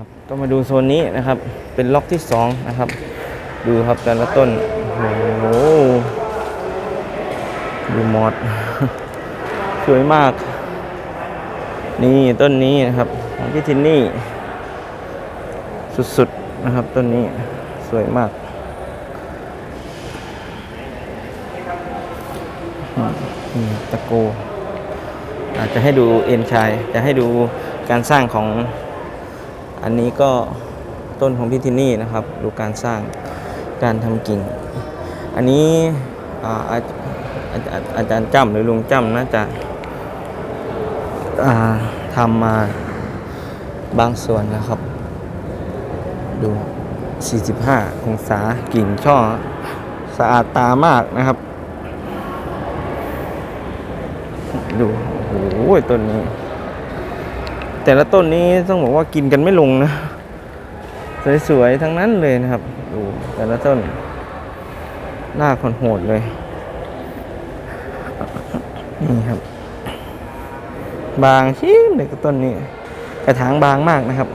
ครับก็มาดูโซนนี้นะครับ เป็นล็อกที่สองนะครับ ดูครับแต่ละต้นโอ้โหดูมอดสวยมาก นี่ต้นนี้นะครับของพี่ทินนี่ สุดๆนะครับต้นนี้สวยมากอืมตะโกอาจจะให้ดูเอ็นชาย จะให้ดูการสร้างของ อันนี้ก็ต้นของพี่ทินนี่นะครับ ดูการสร้างการทำกิ่ง อันนี้อาอาอาอาจารย์จำหรือลุงจำน่าจะาทำมาบางส่วนนะครับ ดู 45 องศากิ่งช่อ สะอาดตามากนะครับ ดู โอ้โหต้นนี้ แต่ละต้นนี้ต้องบอกว่ากินกันไม่ลงนะ สวยๆทั้งนั้นเลยนะครับ ดูแต่ละต้นหน้าคนโหดเลย นี่ครับ บางชิ้นเลยก็ต้นนี้ กระถางบางมากนะครับ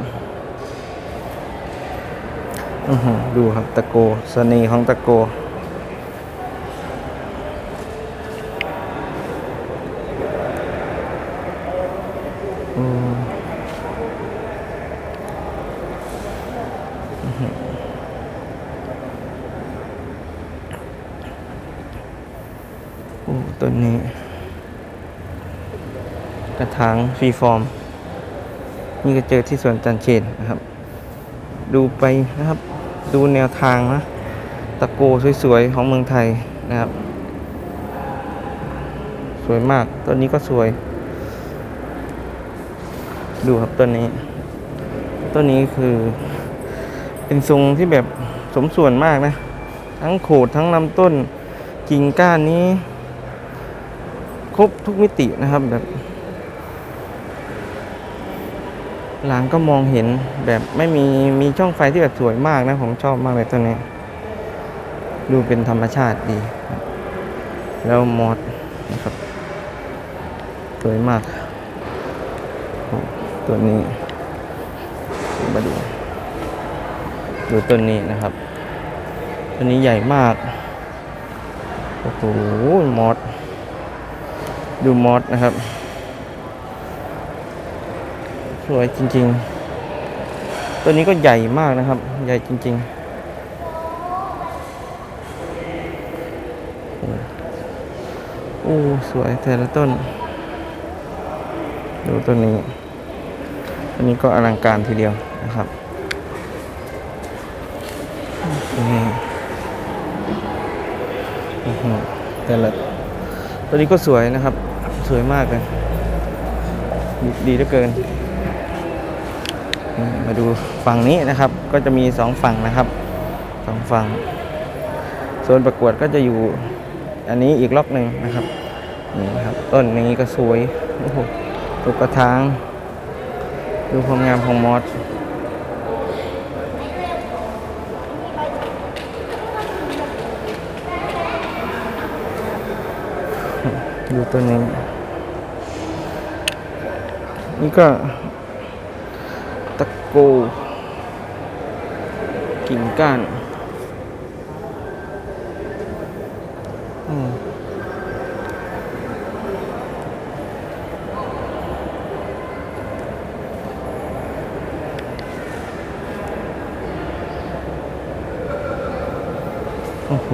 อื้อหือดูครับตะโกเสน่ห์ของตะโก ต้นนี้ กระถางฟรีฟอร์ม นี่ก็เจอที่สวนจันเชนนะครับ ดูไปนะครับ ดูแนวทางนะ ตะโกสวยๆ ของเมืองไทยนะครับ สวยมาก ต้นนี้ก็สวย ดูครับต้นนี้ ต้นนี้คือ เป็นทรงที่แบบสมส่วนมากนะ ทั้งโขดทั้งลำต้นกิ่งก้านนี้ ครบทุกมิตินะครับแบบ หลังก็มองเห็นแบบไม่มีมีช่องไฟที่แบบสวยมากนะผมชอบมากเลยต้นนี้ ดูเป็นธรรมชาติดี แล้วมอสนะครับสวยมาก ตัวนี้มาดู ดูต้นนี้นะครับต้นนี้ใหญ่มาก โอ้โห มอส ดูมอสนะครับ สวยจริง ๆ ตัวนี้ก็ใหญ่มากนะครับ ใหญ่จริง ๆโอ้สวยแต่ละต้น ดูต้นนี้ อันนี้ก็อลังการทีเดียวนะครับนี่อื้อหือ แต่ละตัวนี้ก็สวยนะครับ สวยมากเลยดีดีเหลือเกิน มาดูฝั่งนี้นะครับ ก็จะมีสองฝั่งนะครับสองฝั่งโซนประกวดก็จะอยู่ อันนี้อีกล็อกหนึ่งนะครับนี่ครับ ต้นนี้ก็สวยโอ้โหตุกกระถางดูความงามของมอส ดูตัวนี้ นี่ก็ตะโก กิ่งก้านอืมโอ้โห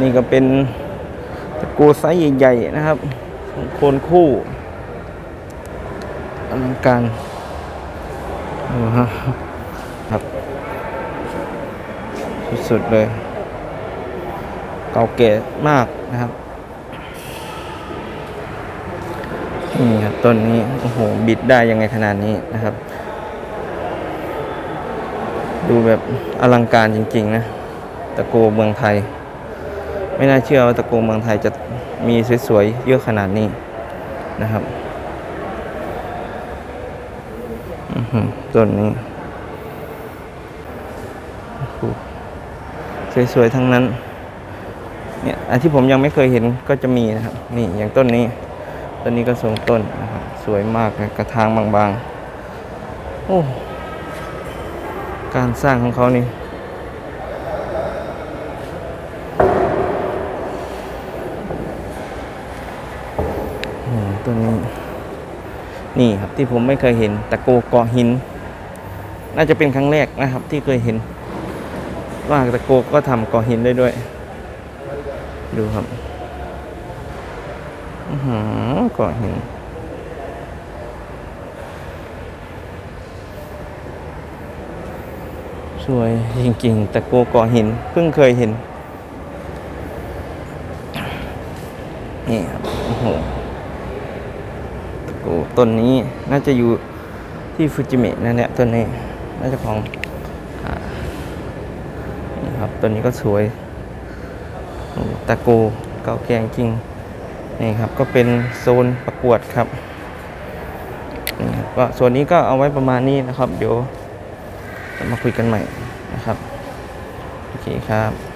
นี่ก็เป็นตะโกไซส์ใหญ่ๆนะครับโคนคู่อลังการครับสุดๆเลย เก่าแก่มากนะครับนี่ครับต้นนี้ โอ้โห บิดได้ยังไงขนาดนี้นะครับ ดูแบบอลังการจริง ๆ นะ ตะโกเมืองไทย ไม่น่าเชื่อว่าตะโกเมืองไทยจะมีสวยๆ เยอะขนาดนี้นะครับต้นนี้สวยๆ ทั้งนั้น เนี่ยอันที่ผมยังไม่เคยเห็นก็จะมีนะครับ นี่อย่างต้นนี้ ต้นนี้ก็ทรงต้นนะครับสวยมากกระถางบางอ้ การสร้างของเขานี่ ตัวนี้ นี่ครับที่ผมไม่เคยเห็นตะโกเกาะหิน น่าจะเป็นครั้งแรกนะครับ ที่เคยเห็น ว่าตะโกก็ทำเกาะหินได้ด้วย ดูครับอื้อหือเกาะหินสวยจริงๆตะโกเกาะหินเพิ่งเคยเห็นนี่ครับโอ้โห โกต้นนี้น่าจะอยู่ที่ฟูจิเมะนั่นแหละต้นนี้ น่าจะของนี่ครับต้นนี้ก็สวยตะโกเก่าแก่จริงนี่ครับก็เป็นโซนประกวดครับนี่ครับก็ส่วนนี้ก็เอาไว้ประมาณนี้นะครับ เดี๋ยวมาคุยกันใหม่นะครับ โอเคครับ